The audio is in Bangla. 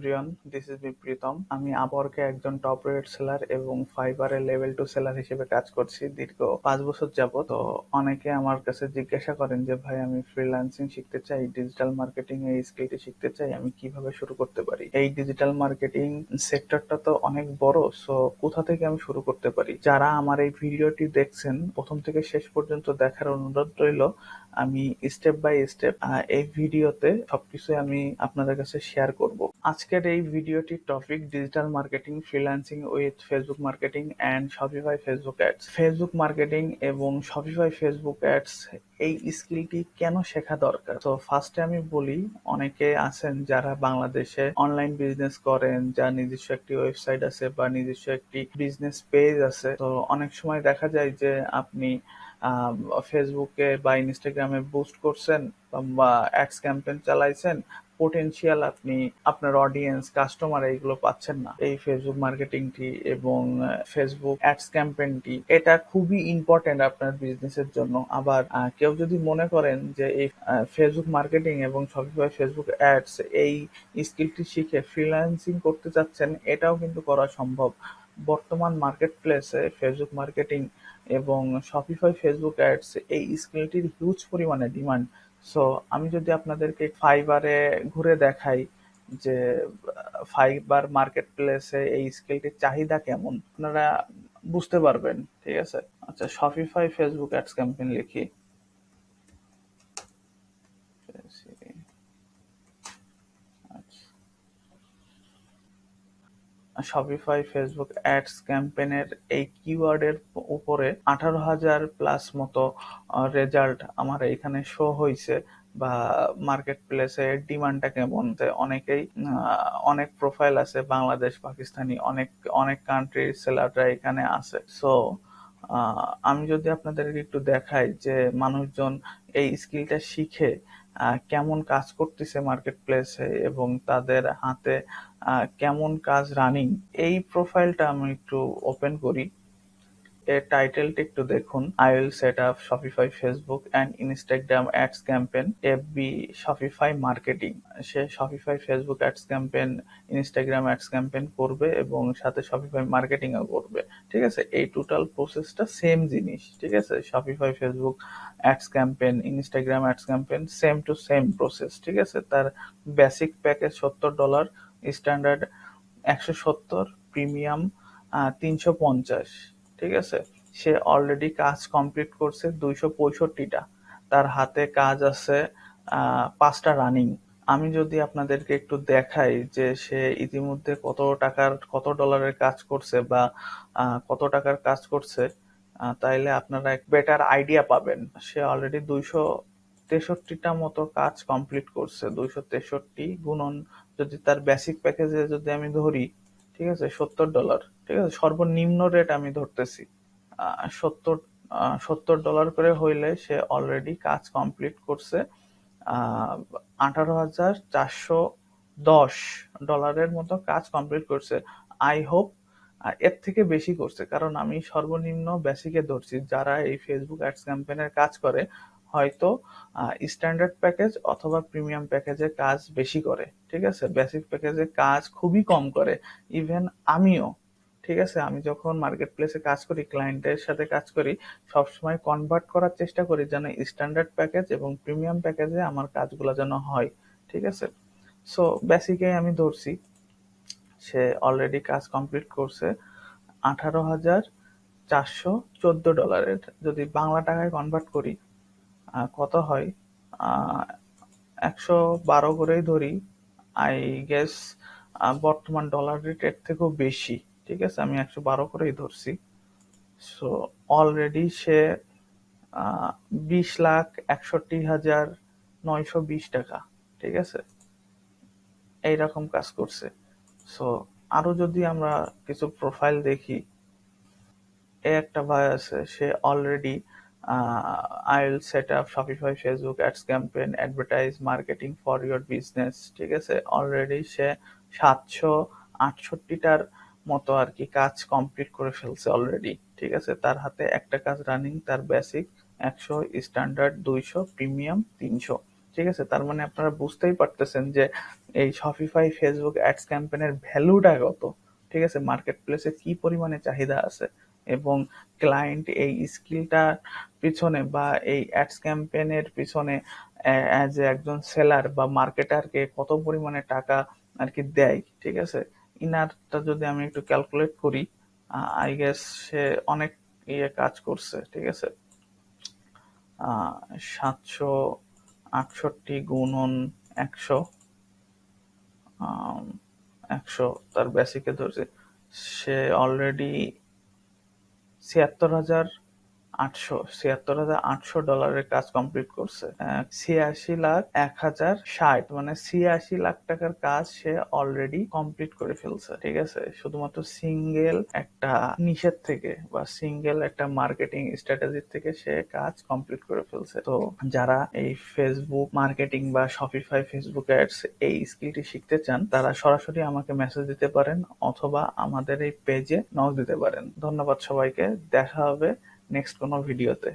Everyone this is me Pritam আমি আপওয়ার্কে একজন টপ রেট সেলার এবং ফাইবারে লেভেল টু সেলার হিসেবে কাজ করছি দীর্ঘ পাঁচ বছর যাব তো অনেকে আমার কাছে জিজ্ঞাসা করেন যে, ভাই, আমি ফ্রিল্যান্সিং শিখতে চাই ডিজিটাল মার্কেটিং এই স্কিলটি শিখতে চাই, আমি কীভাবে শুরু করতে পারি? এই ডিজিটাল মার্কেটিং সেক্টরটা তো অনেক বড় সো কোথা থেকে আমি শুরু করতে পারি? যারা আমার এই ভিডিওটি দেখছেন, প্রথম থেকে শেষ পর্যন্ত দেখার অনুরোধ রইল, আমি স্টেপ বাই স্টেপ এই ভিডিওতে সবকিছু আমি আপনাদের কাছে শেয়ার করব। আজকের এই ভিডিওটি topic digital marketing freelancing with Facebook marketing and Shopify Facebook ads Facebook marketing এবং শপিফাই ফেসবুক অ্যাডস এই স্কিলটি কেন শেখা দরকার? তো ফার্স্টে আমি বলি, অনেকে আছেন যারা বাংলাদেশে অনলাইন বিজনেস করেন যার নিজস্ব একটি ওয়েবসাইট আছে বা নিজস্ব একটি বিজনেস পেজ আছে। তো অনেক সময় দেখা যায় যে আপনি ফেসবুকে বা ইনস্টাগ্রামে বুস্ট করছেন বা অ্যাডস ক্যাম্পেন চালাইছেন পোটেনশিয়াল আপনি, আপনার অডিয়েন্স কাস্টমার এইগুলো পাচ্ছেন না। এই ফেসবুক মার্কেটিংটি এবং ফেসবুক অ্যাডস ক্যাম্পেইনটি এটা খুবই ইম্পর্টেন্ট আপনার বিজনেসের জন্য। আবার কেউ যদি মনে করেন যে এই ফেসবুক মার্কেটিং এবং সবসময় ফেসবুক অ্যাডস এই স্কিলটি শিখে ফ্রিল্যান্সিং করতে চাচ্ছেন, এটাও কিন্তু করা সম্ভব। বর্তমান মার্কেট প্লেসে ফেসবুক মার্কেটিং এবং শপিফাই ফেসবুক অ্যাডস এই স্কিলটির হিউজ পরিমাণে ডিমান্ড সো আমি যদি আপনাদেরকে ফাইবারে ঘুরে দেখাই যে ফাইবার মার্কেট প্লেসে এই স্কিলটির চাহিদা কেমন, আপনারা বুঝতে পারবেন, ঠিক আছে? আচ্ছা শপিফাই ফেসবুক অ্যাডস ক্যাম্পেইন লিখি। শপিফাই ফেসবুক অ্যাডস ক্যাম্পেনের এই কিওয়ার্ডের উপরে আঠারো হাজার প্লাস মতো রেজাল্ট আমার এখানে শো হয়েছে বা মার্কেট প্লেসে ডিমান্ডটা কেমন অনেকেই অনেক প্রোফাইল আছে, বাংলাদেশ, পাকিস্তানি, অনেক অনেক কান্ট্রির সেলাররা এখানে আছে। সো আমি যদি আপনাদেরকে একটু দেখাই যে মানুষজন এই স্কিলটা শিখে কেমন কাজ করতেছে মার্কেট প্লেসে এবং তাদের হাতে কেমন কাজ রানিং এই প্রোফাইলটা আমি একটু ওপেন করি। এর টাইটেলটি একটু দেখুন। I will set up Shopify Facebook and Instagram ads campaign F B Shopify marketing say Shopify Facebook ads campaign Instagram ads campaign করবে এবং সাথে শপিফাই মার্কেটিংও করবে। ঠিক আছে? এই টোটাল প্রসেসটা সেম জিনিস। ঠিক আছে? Shopify Facebook ads campaign Instagram ads campaign same to same process ঠিক আছে? তার বেসিক প্যাকেজ সত্তর ডলার স্ট্যান্ডার্ড একশো সত্তর প্রিমিয়াম তিনশো পঞ্চাশ। ঠিক আছে? সে অলরেডি কাজ কমপ্লিট করছে দুইশো পঁয়ষট্টিটা। তার হাতে কাজ আছে পাঁচটা রানিং আমি যদি আপনাদেরকে একটু দেখাই যে সে ইতিমধ্যে কত টাকার, কত ডলারের কাজ করছে বা কত টাকার কাজ করছে তাইলে আপনারা এক বেটার আইডিয়া পাবেন। সে অলরেডি দুইশো তেষট্টিটা মতো কাজ কমপ্লিট করছে, দুইশো তেষট্টি গুণন যদি তার বেসিক প্যাকেজে যদি আমি ধরি ঠিক আছে? সত্তর ডলার ঠিক আছে? সর্বনিম্ন রেট আমি ধরতেছি। সত্তর সত্তর ডলার করে হইলে সে অলরেডি কাজ কমপ্লিট করছে আঠারো হাজার চারশো দশ ডলারের মতো কাজ কমপ্লিট করছে। আই হোপ এর থেকে বেশি করছে। কারণ আমি সর্বনিম্ন বেসিকে ধরছি। যারা এই ফেসবুক অ্যাডস ক্যাম্পেনের কাজ করে হয়তো স্ট্যান্ডার্ড প্যাকেজ অথবা প্রিমিয়াম প্যাকেজে কাজ বেশি করে, ঠিক আছে? বেসিক প্যাকেজে কাজ খুবই কম করে ইভেন আমিও, ঠিক আছে? আমি যখন মার্কেট প্লেসে কাজ করি ক্লায়েন্টের সাথে কাজ করি, সবসময় কনভার্ট করার চেষ্টা করি যেন স্ট্যান্ডার্ড প্যাকেজ এবং প্রিমিয়াম প্যাকেজে আমার কাজগুলো যেন হয়, ঠিক আছে? সো বেসিকে আমি ধরছি, সে অলরেডি কাজ কমপ্লিট করছে আঠারো হাজার চারশো চোদ্দ ডলারের যদি বাংলা টাকায় কনভার্ট করি কত হয়? একশো বারো করেই ধরি। আই গেস বর্তমান ডলার রেট এর থেকেও বেশি, ঠিক আছে? আমি একশো বারো করেই ধরছি। সো অলরেডি সে বিশ লাখ একষট্টি হাজার নয়শো বিশ টাকা, ঠিক আছে? এইরকম কাজ করছে। সো আরও যদি আমরা কিছু প্রোফাইল দেখি, এ একটা ভাই আছে, সে already I will set up Shopify Facebook ads campaign advertise marketing for your business ঠিক আছে? অলরেডি সে সাতশো আটষট্টিটার মতো আর কি কাজ কমপ্লিট করে ফেলছে অলরেডি ঠিক আছে? তার হাতে একটা কাজ রানিং তার বেসিক একশো স্ট্যান্ডার্ড দুইশো প্রিমিয়াম তিনশো, ঠিক আছে? তার মানে আপনারা বুঝতেই পারতেছেন যে এই শপিফাই ফেসবুক অ্যাডস ক্যাম্পেনের ভ্যালুটা কত, ঠিক আছে? মার্কেট প্লেসে কি পরিমাণে চাহিদা আছে? এবং ক্লায়েন্ট এই স্কিলটার পিছনে বা এই অ্যাডস ক্যাম্পেনের পিছনে অ্যাজ এ একজন সেলার বা মার্কেটারকে কত পরিমাণে টাকা আর কি দেয়, ঠিক আছে? ইনারটা যদি আমি একটু ক্যালকুলেট করি আই গেস সে অনেক ইয়ে কাজ করছে, ঠিক আছে? সাতশো আটষট্টি গুণন একশো একশো তার বেসিকে ধরছে। সে অলরেডি ছিয়াত্তর হাজার আটশো, ছিয়াত্তর হাজার আটশো ডলারের কাজ কমপ্লিট করছে। ছিয়াশি লাখ, এক হাজার ষাট মানে ছিয়াশি লাখ টাকার কাজ সে অলরেডি কমপ্লিট করে ফেলছে, ঠিক আছে? শুধুমাত্র সিঙ্গেল একটা নিষেধ থেকে বা সিঙ্গেল একটা মার্কেটিং স্ট্র্যাটেজি থেকে সে কাজ কমপ্লিট করে ফেলছে। তো যারা এই ফেসবুক মার্কেটিং বা শপিফাই ফেসবুক অ্যাডস এই স্কিলটি শিখতে চান, তারা সরাসরি আমাকে মেসেজ দিতে পারেন অথবা আমাদের এই পেজে নক দিতে পারেন। ধন্যবাদ সবাইকে, দেখা হবে নেক্সট কোনো ভিডিওতে